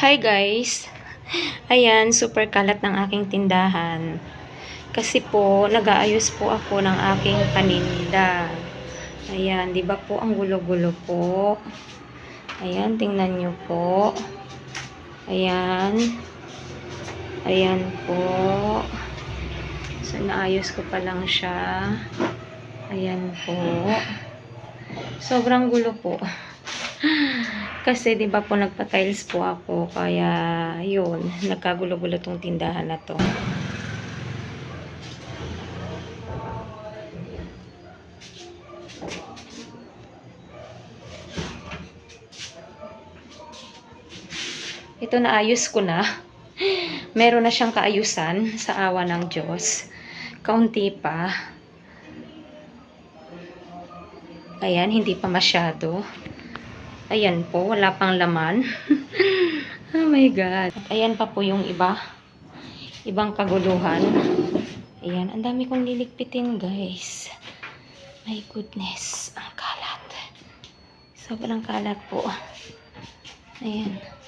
Hi guys! Ayan, super kalat ng aking tindahan. Kasi po, nag-aayos po ako ng aking paninda. Ayan, di ba po ang gulo-gulo po? Ayan, tingnan nyo po. Ayan. Ayan po. So, naayos ko pa lang siya. Ayan po. Sobrang gulo po. Kasi 'di ba po nagpa-tiles po ako kaya yun, nagkagulo-gulo tong tindahan na to. Ito naayos ko na. Meron na siyang kaayusan sa awa ng Diyos. Kaunti pa. Ayan, hindi pa masyado. Ayan po, wala pang laman. oh my God. At ayan pa po yung iba. Ibang kaguluhan. Ayan, ang dami kong liligpitin, guys. My goodness, ang kalat. Sobrang kalat po. Ayan.